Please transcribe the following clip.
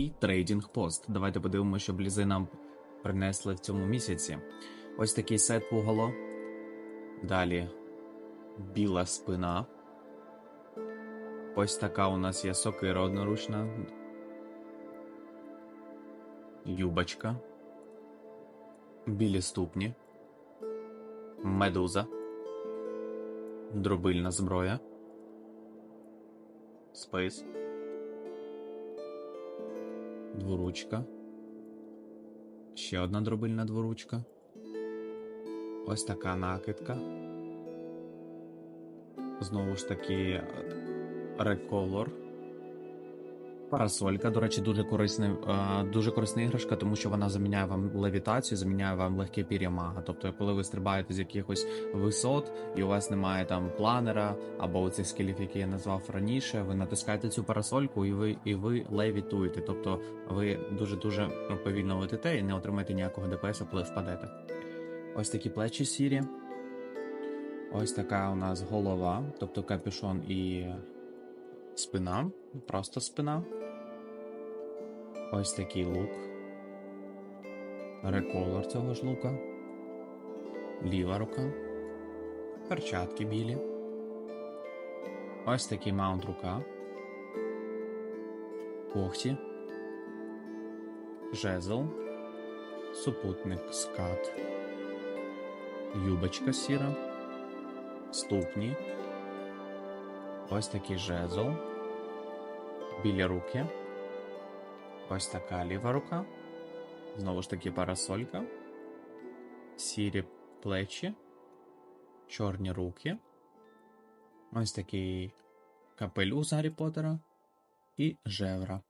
Свій трейдинг пост. Давайте подивимося, що блізи нам принесли в цьому місяці. Ось такий сет пугало. Далі біла спина. Ось така у нас є сокира одноручна. Юбочка. Білі ступні. Медуза. Дробильна зброя. Спис. Дворучка. Ще одна дробильна дворучка. Ось така накидка. Знову ж таки, реколор. Парасолька, до речі, дуже корисна, е, дуже корисна іграшка, тому що вона заміняє вам левітацію, заміняє вам легке пір'я. Тобто, коли ви стрибаєте з якихось висот, і у вас немає там планера або оцих скелів, які я назвав раніше, ви натискаєте цю парасольку і ви і ви левітуєте. Тобто ви дуже дуже повільно летите і не отримаєте ніякого ДПС, коли впадете. Ось такі плечі сірі. Ось така у нас голова, тобто капюшон і спина, просто спина. Ось такий лук. Реколор цього ж лука. Ліва рука. Перчатки білі. Ось такий маунт рука. Когті. Жезл. Супутник скат. Юбочка сіра. Ступні. Ось такий жезл. Білі руки. Ось така ліва рука. Знову ж таки парасолька. Сірі плечі. Чорні руки. Ось такий капелюх з Гаррі Поттера. І жевра.